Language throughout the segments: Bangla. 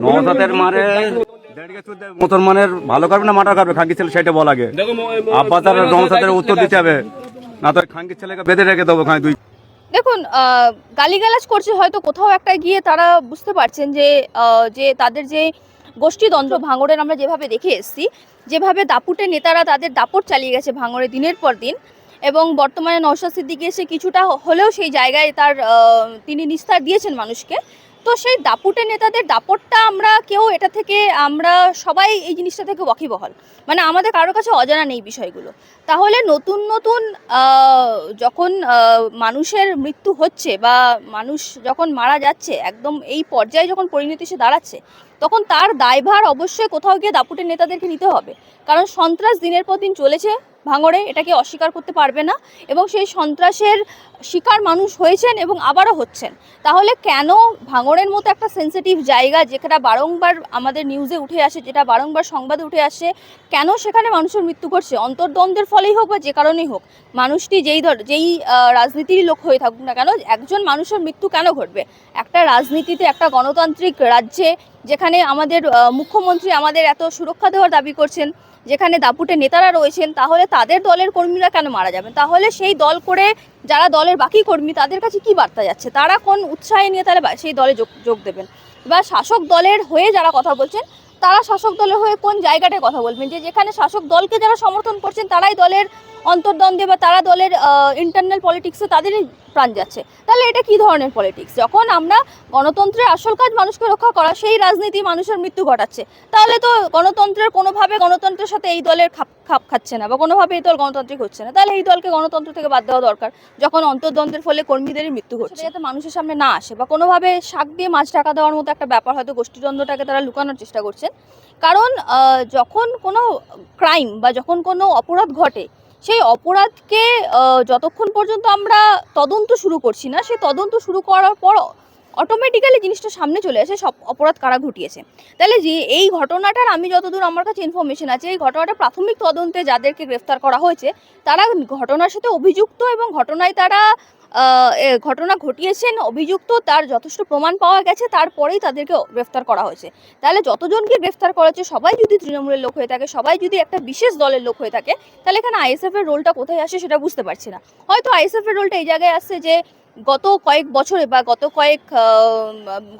মারে মুসলমানের ভালো করবে না মাটা করবে? খাঙ্কি ছেলে সেটা বল আগে। উত্তর দিতে হবে। না তো খাঙ্কি ছেলেকে বেঁধে রেখে দেবো খাই দুই দেখুন আহ, গালিগালাজ করছে হয়তো কোথাও একটা গিয়ে তারা বুঝতে পারছেন যে আহ, যে তাদের যে গোষ্ঠীদ্বন্দ্ব ভাঙড়ের আমরা যেভাবে দেখে এসেছি যেভাবে দাপুটের নেতারা তাদের দাপট চালিয়ে গেছে ভাঙড়ে দিনের পর দিন এবং বর্তমানে নওশাদ সিদ্দিকি এসে কিছুটা হলেও সেই জায়গায় তার আহ, তিনি নিস্তার দিয়েছেন মানুষকে। তো সেই দাপুটে নেতাদের দাপটটা আমরা কেউ এটা থেকে, আমরা সবাই এই জিনিসটা থেকে ওয়াকিবহল। মানে আমাদের কারোর কাছে অজানা নেই বিষয়গুলো। তাহলে নতুন নতুন যখন মানুষের মৃত্যু হচ্ছে বা মানুষ যখন মারা যাচ্ছে, একদম এই পর্যায়ে যখন পরিণতি এসে দাঁড়াচ্ছে তখন তার দায়ভার অবশ্যই কোথাও গিয়ে দাপুটের নেতাদেরকে নিতে হবে। কারণ সন্ত্রাস দিনের পর দিন চলেছে ভাঙড়ে, এটাকে অস্বীকার করতে পারবে না এবং সেই সন্ত্রাসের শিকার মানুষ হয়েছেন এবং আবারও হচ্ছেন। তাহলে কেন ভাঙড়ের মতো একটা সেন্সিটিভ জায়গা যেটা বারংবার আমাদের নিউজে উঠে আসে, যেটা বারংবার সংবাদে উঠে আসে, কেন সেখানে মানুষের মৃত্যু ঘটছে? অন্তর্দ্বন্দ্বের ফলেই হোক বা যে কারণেই হোক, মানুষটি যেই ধর, যেই রাজনীতির লোক হয়ে থাকুক না কেন, একজন মানুষের মৃত্যু কেন ঘটবে? একটা রাজনীতিতে একটা গণতান্ত্রিক রাজ্যে যেখানে আমাদের মুখ্যমন্ত্রী আমাদের এত সুরক্ষা দেওয়ার দাবি করছেন, যেখানে দাপুটে নেতারা রয়েছেন, তাহলে তাদের দলের কর্মীরা কেন মারা যাবেন? তাহলে সেই দল করে যারা দলের বাকি কর্মী, তাদের কাছে কি বার্তা যাচ্ছে? তারা কোন উৎসাহে নিয়ে তাহলে সেই দলে যোগ যোগ দেবেন? বা শাসক দলের হয়ে যারা কথা বলছেন তারা শাসক দলের হয়ে কোন জায়গাটায় কথা বলবেন? যে যেখানে শাসক দলকে যারা সমর্থন করছেন, তারাই দলের অন্তর্দ্বন্দ্বে বা তারা দলের ইন্টারনাল পলিটিক্সে তাদেরই প্রাণ যাচ্ছে। তাহলে এটা কি ধরনের পলিটিক্স যখন আমরা গণতন্ত্রের আসল কাজ মানুষকে রক্ষা করা, সেই রাজনীতি মানুষের মৃত্যু ঘটাচ্ছে। তাহলে তো গণতন্ত্রের কোনোভাবে গণতন্ত্রের সাথে এই দলের খাপ খাপ খাচ্ছে না বা কোনোভাবে এই দল গণতান্ত্রিক হচ্ছে না। তাহলে এই দলকে গণতন্ত্র থেকে বাদ দেওয়া দরকার। যখন অন্তর্দ্বন্দ্বের ফলে কর্মীদেরই মৃত্যু হচ্ছে। যাতে মানুষের সামনে না আসে বা কোনোভাবে শাক দিয়ে মাছ ঢাকা দেওয়ার মতো একটা ব্যাপার হয়তো গোষ্ঠীদ্বন্দ্বটাকে তারা লুকানোর চেষ্টা করছেন। কারণ যখন কোনো ক্রাইম বা যখন কোনো অপরাধ ঘটে সেই অপরাধকে যতক্ষণ পর্যন্ত আমরা তদন্ত শুরু করছি না সেই তদন্ত শুরু করার পর অটোমেটিক্যালি জিনিসটা সামনে চলে আসে, সব অপরাধ কারা ঘটিয়েছে। তাহলে যে এই ঘটনাটার আমি যতদূর আমার কাছে ইনফরমেশন আছে, এই ঘটনাটা প্রাথমিক তদন্তে যাদেরকে গ্রেফতার করা হয়েছে, তারা ঘটনার সাথে অভিযুক্ত এবং ঘটনায় তারা ঘটনা ঘটিয়েছেন, অভিযুক্ত, তার যথেষ্ট প্রমাণ পাওয়া গেছে, তারপরেই তাদেরকে গ্রেফতার করা হয়েছে। তাহলে যতজনকে গ্রেফতার করা হয়েছে সবাই যদি তৃণমূলের লোক হয়ে থাকে, সবাই যদি একটা বিশেষ দলের লোক হয়ে থাকে, তাহলে এখানে আইএসএফ এর রোলটা কোথায় আসে সেটা বুঝতে পারছি না। হয়তো আইএসএফ এর রোলটা এই জায়গায় আসছে যে গত কয়েক বছরে বা গত কয়েক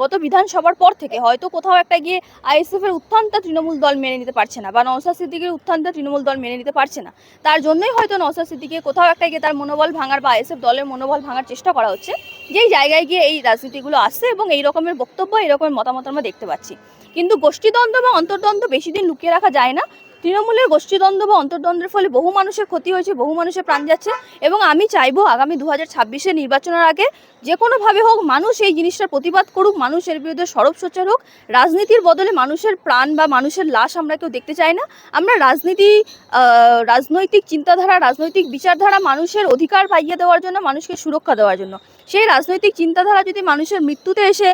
গত বিধানসভার পর থেকে হয়তো কোথাও একটা গিয়ে আইএসএফ এর উত্থানটা তৃণমূল দল মেনে নিতে পারছে না বা নওসাদ সিদ্দিকের উত্থানটা তৃণমূল দল মেনে নিতে পারছে না। তার জন্যই হয়তো নওসাদ সিদ্দিকে কোথাও একটা গিয়ে তার মনোবল ভাঙার বা আইএসএফ দলের মনোবল ভাঙার চেষ্টা করা হচ্ছে। যেই জায়গায় গিয়ে এই রাজনীতিগুলো আসছে এবং এই রকমের বক্তব্য, এই রকমের মতামত আমরা দেখতে পাচ্ছি। কিন্তু গোষ্ঠীদ্বন্দ্ব বা অন্তর্দ্বন্দ্ব বেশি দিন লুকিয়ে রাখা যায় না। তৃণমূলের গোষ্ঠীদ্বন্দ্ব বা অন্তর্দ্বন্দ্বের ফলে বহু মানুষের ক্ষতি হয়েছে, বহু মানুষের প্রাণ যাচ্ছে এবং আমি চাইব আগামী দু হাজার ছাব্বিশে নির্বাচনের আগে যে কোনোভাবে হোক মানুষ এই জিনিসটার প্রতিবাদ করুক মানুষ এর বিরুদ্ধে সরব সোচ্চার হোক। রাজনীতির বদলে মানুষের প্রাণ বা মানুষের লাশ আমরা কেউ দেখতে চাই না। আমরা রাজনীতি রাজনৈতিক চিন্তাধারা, রাজনৈতিক বিচারধারা মানুষের অধিকার পাইয়ে দেওয়ার জন্য, মানুষকে সুরক্ষা দেওয়ার জন্য। সেই রাজনৈতিক চিন্তাধারা যদি মানুষের মৃত্যুতে এসে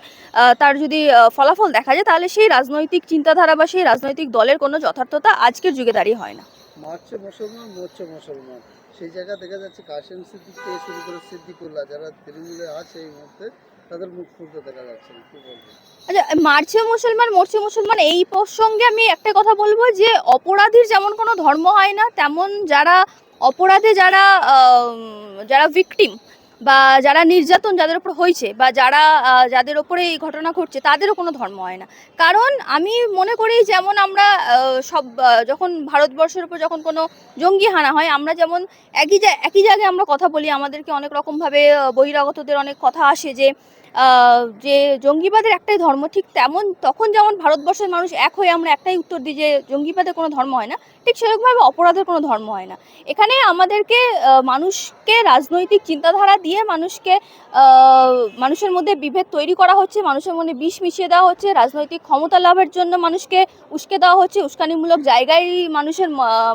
তার যদি ফলাফল দেখা যায়, তাহলে সেই রাজনৈতিক চিন্তাধারা বা সেই রাজনৈতিক দলের কোনো যথার্থতা আজকের যুগে দাঁড়িয়ে হয় না। মারছে মুসলমান মরছে মুসলমান। সেই জায়গা দেখা যাচ্ছে কাশেম সিদ্দিক থেকে শুরু করে সিদ্দিকুল্লাহ যারা তৃণমূলে আছে এই মুহূর্তে তাদের মুখ খুলতে দেখা যাচ্ছে না। কি বলব? আচ্ছা মারছে মুসলমান মরছে মুসলমান এই প্রসঙ্গে আমি একটা কথা বলব যে অপরাধীর যেমন কোনো ধর্ম হয় না তেমন যারা অপরাধে যারা যারা ভিকটিম বা যারা নির্যাতন যাদের ওপর হয়েছে বা যারা যাদের ওপরে এই ঘটনা ঘটছে, তাদেরও কোনো ধর্ম হয় না। কারণ আমি মনে করি যেমন আমরা সব যখন ভারতবর্ষের ওপর যখন কোনো জঙ্গি হানা হয়, আমরা যেমন একই একই জায়গায় আমরা কথা বলি, আমাদেরকে অনেক রকমভাবে বহিরাগতদের অনেক কথা আসে যে যে জঙ্গিবাদের একটাই ধর্ম, ঠিক তেমন তখন যেমন ভারতবর্ষের মানুষ এক হয়ে আমরা একটাই উত্তর দিই যে জঙ্গিবাদের কোনো ধর্ম হয় না, ঠিক সেরকমভাবে অপরাধের কোনো ধর্ম হয় না। এখানে আমাদেরকে মানুষকে রাজনৈতিক চিন্তাধারা দিয়ে মানুষকে মানুষের মধ্যে বিভেদ তৈরি করা হচ্ছে, মানুষের মধ্যে বিষ মিশিয়ে দেওয়া হচ্ছে, রাজনৈতিক ক্ষমতা লাভের জন্য মানুষকে উস্কে দেওয়া হচ্ছে, উস্কানিমূলক জায়গায় মানুষের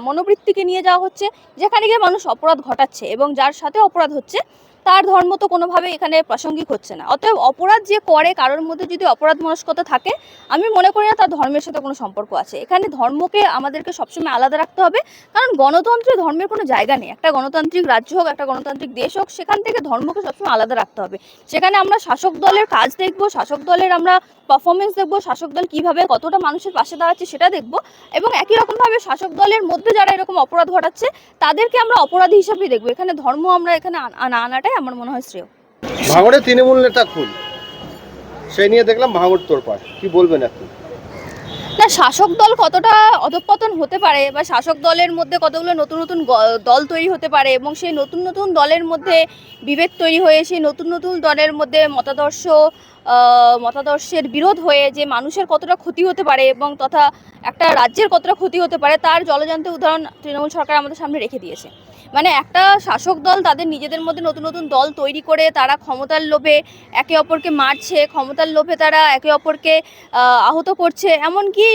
মনোবৃত্তিকে নিয়ে যাওয়া হচ্ছে, যেখানে গিয়ে মানুষ অপরাধ ঘটাচ্ছে এবং যার সাথে অপরাধ হচ্ছে তার ধর্ম তো কোনোভাবে এখানে প্রাসঙ্গিক হচ্ছে না। অতএব অপরাধ যে করে কারোর মধ্যে যদি অপরাধ মনস্কতা থাকে, আমি মনে করি না তার ধর্মের সাথে কোনো সম্পর্ক আছে। এখানে ধর্মকে আমাদেরকে সবসময় আলাদা রাখতে হবে, কারণ গণতন্ত্রে ধর্মের কোনো জায়গা নেই। একটা গণতান্ত্রিক রাজ্য হোক, একটা গণতান্ত্রিক দেশ হোক, সেখান থেকে ধর্মকে সবসময় আলাদা রাখতে হবে। সেখানে আমরা শাসক দলের কাজ দেখব, শাসক দলের আমরা পারফরমেন্স দেখব, শাসক দল কীভাবে কতটা মানুষের পাশে দাঁড়াচ্ছে সেটা দেখব এবং একই রকমভাবে শাসক দলের মধ্যে যারা এরকম অপরাধ ঘটাচ্ছে, তাদেরকে আমরা অপরাধী হিসাবেই দেখব। এখানে ধর্ম আমরা এখানে আন- আনা আনাটাই আমার মনে হয় শ্রেয়। ভাঙড়ে তৃণমূল নেতা খুন। সেই নিয়ে দেখলাম ভাঙড় তোরপাড় কি বলবেন এখন না শাসক দল কতটা অধঃপতন হতে পারে বা শাসক দলের মধ্যে কতগুলো নতুন নতুন দল তৈরি হতে পারে এবং সেই নতুন নতুন দলের মধ্যে বিভেদ তৈরি হয়ে সেই নতুন নতুন দলের মধ্যে মতাদর্শ মতাদর্শের বিরোধ হয়ে যে মানুষের কতটা ক্ষতি হতে পারে এবং তথা একটা রাজ্যের কতটা ক্ষতি হতে পারে, তার জলজান্ত উদাহরণ তৃণমূল সরকার আমাদের সামনে রেখে দিয়েছে। মানে একটা শাসক দল তাদের নিজেদের মধ্যে নতুন নতুন দল তৈরি করে তারা ক্ষমতার লোভে একে অপরকে মারছে, ক্ষমতার লোভে তারা একে অপরকে আহত করছে। এমনকি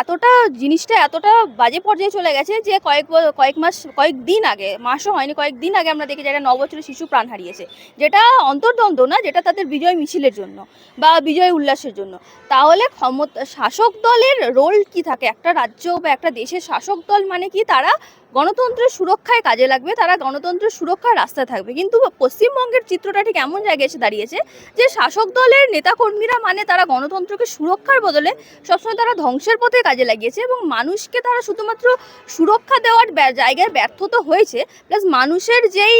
এতটা জিনিসটা এতটা বাজে পর্যায়ে চলে গেছে যে কয়েক কয়েক মাস, কয়েক দিন আগে, মাসও হয়নি, কয়েক দিন আগে আমরা দেখি যে একটা ন বছরের শিশু প্রাণ হারিয়েছে। যেটা অন্তর্দ্বন্দ্ব না, যেটা তাদের বিজয় মিছিলের জন্য। বা বিজয় উল্লাসের জন্য। তাহলে ক্ষমতা, শাসক দলের রোল কি থাকে? একটা রাজ্য বা একটা দেশের শাসক দল মানে কি? তারা গণতন্ত্রের সুরক্ষায় কাজে লাগবে, তারা গণতন্ত্রের সুরক্ষার রাস্তায় থাকবে। কিন্তু পশ্চিমবঙ্গের চিত্রটা ঠিক এমন জায়গায় এসে দাঁড়িয়েছে যে শাসক দলের নেতাকর্মীরা মানে তারা গণতন্ত্রকে সুরক্ষার বদলে সবসময় তারা ধ্বংসের পথে কাজে লাগিয়েছে এবং মানুষকে তারা শুধুমাত্র সুরক্ষা দেওয়ার জায়গায় ব্যর্থ তো হয়েছে প্লাস মানুষের যেই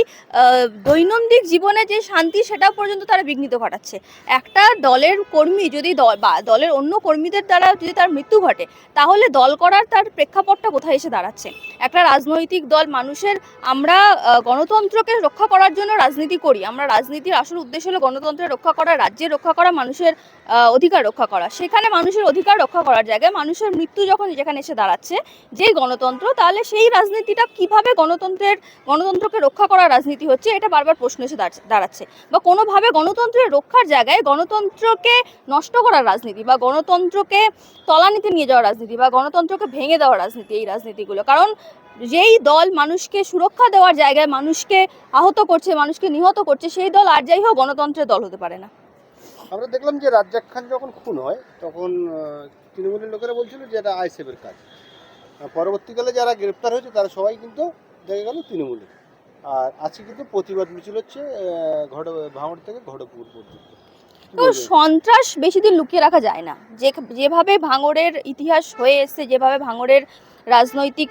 দৈনন্দিন জীবনে যে শান্তি সেটা পর্যন্ত তারা বিঘ্নিত ঘটাচ্ছে। একটা দলের কর্মী যদি দল বা, দলের অন্য কর্মীদের দ্বারা যদি তার মৃত্যু ঘটে, তাহলে দল করার তার প্রেক্ষাপটটা কোথায় এসে দাঁড়াচ্ছে? একটা রাজনৈতিক দল মানুষের, আমরা গণতন্ত্রকে রক্ষা করার জন্য রাজনীতি করি। আমরা রাজনীতির আসল উদ্দেশ্য হলো গণতন্ত্রের রক্ষা করা, রাজ্যের রক্ষা করা, মানুষের অধিকার রক্ষা করা। সেখানে মানুষের অধিকার রক্ষা করার জায়গায় মানুষের মৃত্যু যখন যেখানে এসে দাঁড়াচ্ছে, যেই গণতন্ত্র, তাহলে সেই রাজনীতিটা কীভাবে গণতন্ত্রের, গণতন্ত্রকে রক্ষা করার রাজনীতি হচ্ছে, এটা বারবার প্রশ্ন এসে দাঁড়াচ্ছে- বা কোনোভাবে গণতন্ত্রের রক্ষার জায়গায় গণতন্ত্রকে নষ্ট করার রাজনীতি বা গণতন্ত্রকে তলানিতে নিয়ে যাওয়ার রাজনীতি বা গণতন্ত্রকে ভেঙে দেওয়ার রাজনীতি, এই রাজনীতিগুলো। কারণ যেই দল মানুষকে সুরক্ষা দেওয়ার জায়গায় মানুষকে আহত করছে মানুষকে নিহত করছে সেই দল আর যাই হোক গণতন্ত্রের দল হতে পারে না। আমরা দেখলাম যে রাজ্জাক খান যখন খুন হয় তখন তৃণমূলের লোকেরা বলছিল যে এটা আইসেফের কাজ। পরবর্তীকালে যারা গ্রেপ্তার হয়েছে তারা সবাই কিন্তু দেখা গেল তৃণমূলের। আর আজকে কিন্তু প্রতিবাদ মিছিল হচ্ছে ঘট ভাঙড় থেকে ঘটপুর পর্যন্ত। তো সন্ত্রাস বেশি দিন লুকিয়ে রাখা যায় না। যে যেভাবে ভাঙড়ের ইতিহাস হয়ে এসছে যেভাবে ভাঙড়ের রাজনৈতিক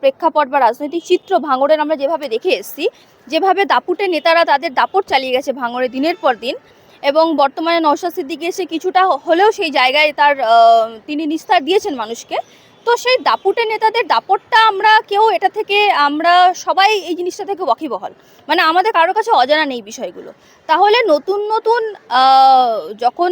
প্রেক্ষাপট বা রাজনৈতিক চিত্র ভাঙড়ের আমরা যেভাবে দেখে এসেছি, যেভাবে দাপুটে নেতারা তাদের দাপট চালিয়ে গেছে ভাঙড়ে দিনের পর দিন এবং বর্তমানে নওশাদ সিদ্দিকি এসে কিছুটা হলেও সেই জায়গায় তার তিনি নিস্তার দিয়েছেন মানুষকে। তো সেই দাপুটে নেতাদের দাপটটা আমরা কেউ এটা থেকে, আমরা সবাই এই জিনিসটা থেকে ওয়াকিবহল। মানে আমাদের কারোর কাছে অজানা নেই বিষয়গুলো। তাহলে নতুন নতুন যখন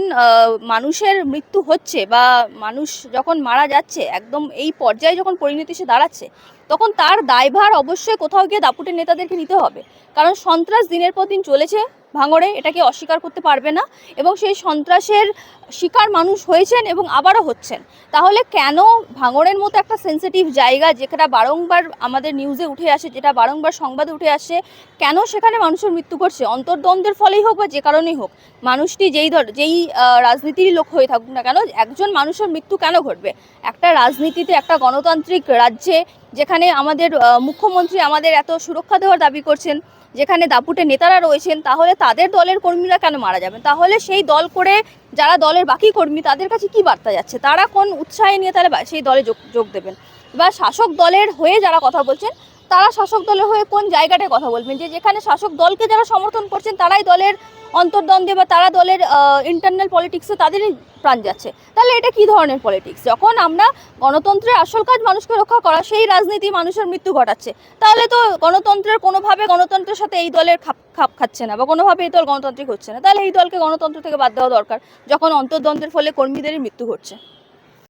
মানুষের মৃত্যু হচ্ছে বা মানুষ যখন মারা যাচ্ছে, একদম এই পর্যায়ে যখন পরিণতি এসে দাঁড়াচ্ছে, তখন তার দায়ভার অবশ্যই কোথাও গিয়ে দাপুটের নেতাদেরকে নিতে হবে। কারণ সন্ত্রাস দিনের পর দিন চলেছে ভাঙড়ে এটাকে অস্বীকার করতে পারবে না এবং সেই সন্ত্রাসের শিকার মানুষ হয়েছেন এবং আবারও হচ্ছেন। তাহলে কেন ভাঙড়ের মতো একটা সেন্সিটিভ জায়গা যেটা বারংবার আমাদের নিউজে উঠে আসে যেটা বারংবার সংবাদে উঠে আসে কেন সেখানে মানুষের মৃত্যু ঘটছে? অন্তর্দ্বন্দ্বের ফলেই হোক বা যে কারণেই হোক মানুষটি যেই ধর যেই আহ, রাজনীতিরই লোক হয়ে থাকুক না কেন একজন মানুষের মৃত্যু কেন ঘটবে? একটা রাজনীতিতে একটা গণতান্ত্রিক রাজ্যে যেখানে আমাদের মুখ্যমন্ত্রী আমাদের এত সুরক্ষা দেওয়ার দাবি করছেন যেখানে দাপুটে নেতারা রয়েছেন, তাহলে তাদের দলের কর্মীরা কেন মারা যাবেন? তাহলে সেই দল করে যারা দলের বাকি কর্মী, তাদের কাছে কি বার্তা যাচ্ছে? তারা কোন উৎসাহে নিয়ে তাহলে সেই দলে যোগ যোগ দেবেন? বা শাসক দলের হয়ে যারা কথা বলছেন তারা শাসক দলের হয়ে কোন জায়গাটায় কথা বলবেন? যে যেখানে শাসক দলকে যারা সমর্থন করছেন, তারাই দলের অন্তর্দ্বন্দ্বে বা তারা দলের ইন্টারনাল পলিটিক্সে তাদেরই প্রাণ যাচ্ছে। তাহলে এটা কি ধরনের পলিটিক্স যখন আমরা গণতন্ত্রের আসল কাজ মানুষকে রক্ষা করা, সেই রাজনীতি মানুষের মৃত্যু ঘটাচ্ছে। তাহলে তো গণতন্ত্রের কোনোভাবে গণতন্ত্রের সাথে এই দলের খাপ খাপ খাচ্ছে না, বা কোনোভাবে এই দল গণতান্ত্রিক হচ্ছে না। তাহলে এই দলকে গণতন্ত্র থেকে বাদ দেওয়া দরকার, যখন অন্তর্দ্বন্দ্বের ফলে কর্মীদেরই মৃত্যু ঘটছে।